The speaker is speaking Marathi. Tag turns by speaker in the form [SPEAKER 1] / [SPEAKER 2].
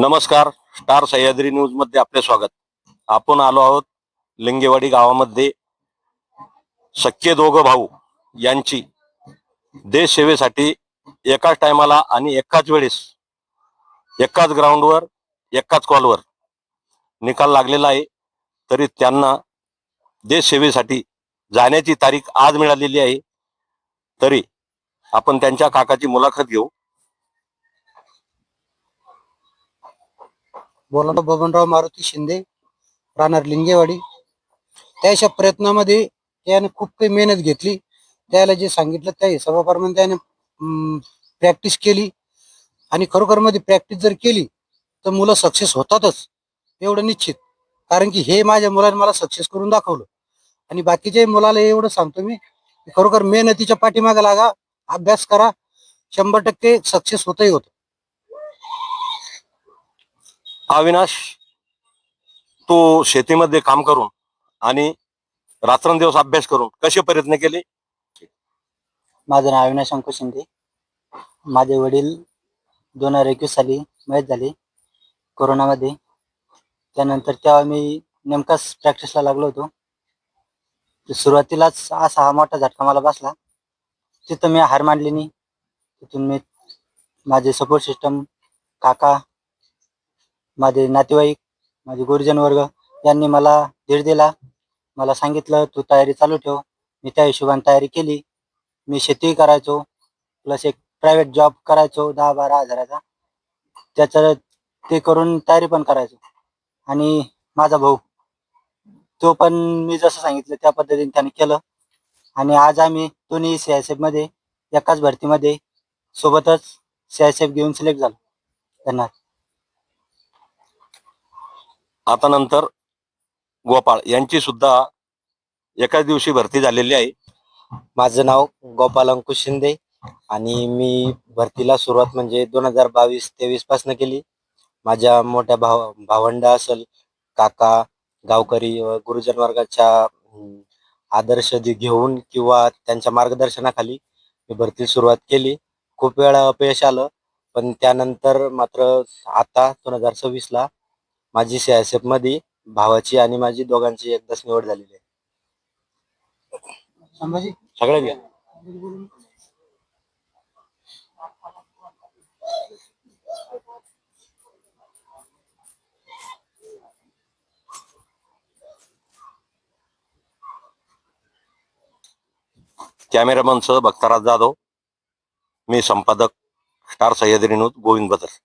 [SPEAKER 1] नमस्कार स्टार सह्याद्री न्यूजमध्ये आपले स्वागत. आपण आलो आहोत लिंगेवाडी गावामध्ये सख्खे दोघं भाऊ यांची देश सेवेसाठी एकाच टायमाला आणि एकाच वेळेस एकाच ग्राउंडवर एकाच कॉलवर निकाल लागलेला आहे. तरी त्यांना देश सेवेसाठी जाण्याची तारीख आज मिळालेली आहे. तरी आपण त्यांच्या काकाची मुलाखत घेऊ.
[SPEAKER 2] बोलतो बबनराव मारुती शिंदे राहणार लिंगेवाडी. त्या अशा प्रयत्नामध्ये त्याने खूप काही मेहनत घेतली. त्याला जे सांगितलं त्या हिशोबाप्रमाणे त्याने प्रॅक्टिस केली. आणि खरोखरमध्ये प्रॅक्टिस जर केली तर मुलं सक्सेस होतातच एवढं निश्चित. कारण की हे माझ्या मुलाने मला सक्सेस करून दाखवलं. आणि बाकीच्या मुलाला एवढं सांगतो मी खरोखर मेहनतीच्या पाठीमागे लागा अभ्यास करा. शंभर टक्के सक्सेस होतही होतं.
[SPEAKER 1] अविनाश तो शेतीमध्ये काम करून आणि रात्रंदिवस अभ्यास करून कसे प्रयत्न केले?
[SPEAKER 2] माझं नाव अविनाश अंकुश शिंदे. माझे वडील दोन हजार एकवीस साली मयत झाले कोरोनामध्ये. त्यानंतर तेव्हा मी नेमकाच प्रॅक्टिसला लागलो होतो. सुरुवातीलाच असा हा मोठा झटका मला बसला. तिथं मी हार मांडली नाही. तिथून मी माझे सपोर्ट सिस्टम काका माझे नातेवाईक माझे गुरुजन वर्ग यांनी मला धीर दिला. मला सांगितलं तू तयारी चालू ठेव. मी त्या हिशोबाने तयारी केली. मी शेती करायचो. प्लस एक प्रायव्हेट जॉब करायचो दहा बारा हजाराचा. त्याचं ते करून तयारी पण करायचो. आणि माझा भाऊ तो पण मी जसं सांगितलं त्या पद्धतीने त्याने केलं. आणि आज आम्ही दोन्ही सी आयमध्ये एकाच भरतीमध्ये सोबतच सी आय घेऊन सिलेक्ट झालो. धन्यवाद.
[SPEAKER 1] आता नंतर गोपाळ यांची सुद्धा एकाच दिवशी भरती झालेली आहे.
[SPEAKER 3] माझं नाव गोपाल अंकुश शिंदे आणि मी भरतीला सुरुवात म्हणजे दोन हजार बावीस तेवीसपासून केली. माझ्या मोठ्या भाव भावंड असेल काका गावकरी व गुरुजन वर्गाच्या आदर्श घेऊन किंवा त्यांच्या मार्गदर्शनाखाली मी भरती सुरुवात केली. खूप वेळा अपयश आलं पण त्यानंतर मात्र आता दोन हजार सव्वीसला माझी सीआयएसएफमध्ये भावाची आणि माझी दोघांची एकदाच निवड झालेली आहे.
[SPEAKER 2] संभाजी?
[SPEAKER 1] सगळ्या घ्या. कॅमेरामन सह भक्तराज जाधव. मी संपादक स्टार सह्याद्री न्यूज गोविंद बदर